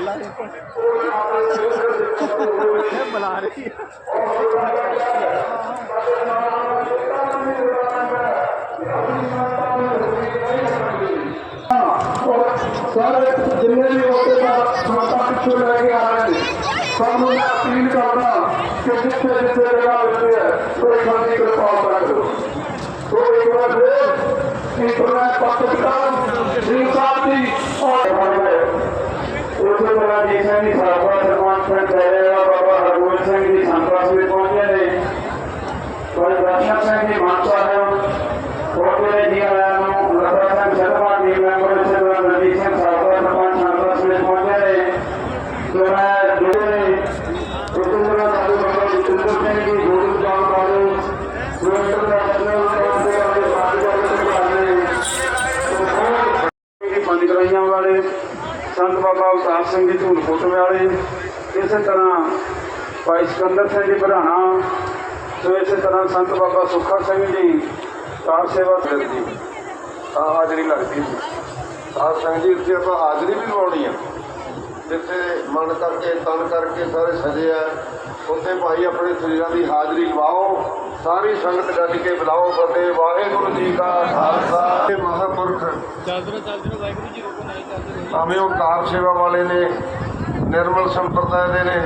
बोला बुला रही सर जितने भी होते माता पिछले लेके आ रहे हैं। सब मैं अपील करना कि जिससे जिससे जगह होती है तो शादी कर पाओ तो एक बार फिर इंटरनेट पाकिस्तान इंसान ਉਸੇ ਤਰ੍ਹਾਂ ਜੀ ਸਿੰਘ ਜੀ ਸਾਬਕਾ ਸਰਪੰਚ ਪਿੰਡ ਚੈਰੇਵਾਲਾ ਬਾਬਾ ਹਰਗੋਬਿੰਦ ਸਿੰਘ ਜੀ ਸੰਤਵਾਸ ਵਿੱਚ ਪਹੁੰਚੇ ਨੇ ਕੋਈ ਦਰਸ਼ਨ ਸਿੰਘ ਜੀ ਮਾਨ ਸਾਹਿਬ ਪਹੁੰਚੇ ਨੇ ਜੀ ਬਾਬਾ ਅਵਤਾਰ ਸਿੰਘ ਜੀ ਧੂਲਪੁੱਟ ਵਾਲੇ। ਇਸੇ ਤਰ੍ਹਾਂ ਭਾਈ ਸਿਕੰਦਰ ਸਿੰਘ ਜੀ ਬਰਾਣਾ ਸੋ ਇਸੇ ਤਰ੍ਹਾਂ ਸੰਤ ਬਾਬਾ ਸੁੱਖਾ ਸਿੰਘ ਜੀ ਕਾਰ ਸੇਵਾ ਕਰਦੀ ਆ ਹਾਜ਼ਰੀ ਲੱਗਦੀ ਸੀ ਸਾਧ ਸੰਗਤ ਜੀ ਉੱਥੇ ਆਪਾਂ ਹਾਜ਼ਰੀ ਵੀ ਲਵਾਉਣੀ ਆ। ਜਿੱਥੇ ਮਨ ਕਰਕੇ, ਤਨ ਕਰਕੇ ਸਾਰੇ ਸਜੇ ਆ। ਉੱਥੇ ਭਾਈ ਆਪਣੇ ਸਰੀਰਾਂ ਦੀ ਹਾਜ਼ਰੀ ਲਵਾਓ ਸਾਰੀ ਸੰਗਤ ਗੱਜ ਕੇ ਬੁਲਾਓ ਫਤਿਹ ਵਾਹਿਗੁਰੂ ਜੀ ਕਾ ਖਾਲਸਾ ਤੇ ਮਹਾਂਪੁਰਖ। ਚੱਲਦੇ ਚੱਲਦੇ ਵਾਹਿਗੁਰੂ ਜੀ ਰੋਕੋ ਨਹੀਂ ਚੱਲਦੇ ਭਾਵੇਂ ਉਹ ਕਾਰ ਸੇਵਾ ਵਾਲੇ ਨੇ ਨਿਰਮਲ ਸੰਪਰਦਾਇ ਦੇ ਨੇ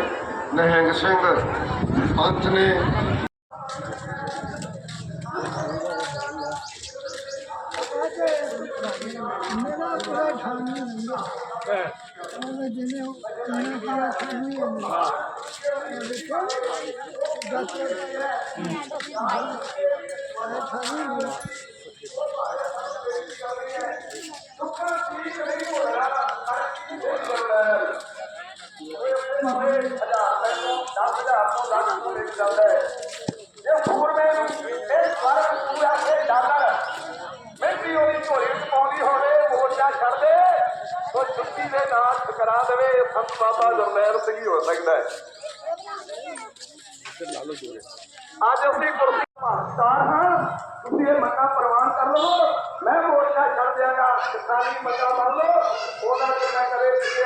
ਨਿਹੰਗ ਸਿੰਘ ਪੰਥ ਨੇ। ਮੇਰਾ ਪੂਰਾ ਠਾਣ ਨਹੀਂ ਹੁੰਦਾ ਉਹ ਜਿਵੇਂ ਉਹ ਕਿੰਨਾ ਪੂਰਾ ਠਾਣ ਨਹੀਂ ਛੁੱਟੀ ਦੇ ਨਾਲ ਠਕਰਾ ਦੇਵੇ ਇਹ ਸੰਤ ਬਾਬਾ ਜਰਨੈਲ ਸਿੰਘ ਹੀ ਹੋ ਸਕਦਾ ਹੈ ਅੱਜ ਅਸੀਂ ਕੁਰਸੀ ਭਾਗਤਾਰ ਹਾਂ ਤੁਸੀਂ ਇਹ ਮੱਕਾ ਪ੍ਰਵਾਨ ਕਰ ਲਓ ਮੈਂ ਮੋਰਚਾ ਛੱਡ ਦਿਆਂਗਾ ਕਿਸਾਨੀ ਮੱਕਾ ਮੰਨ ਲਓ ਉਹਨਾਂ ਦੇ ਮੈਂ ਕਰੇ ਕਿਸੇ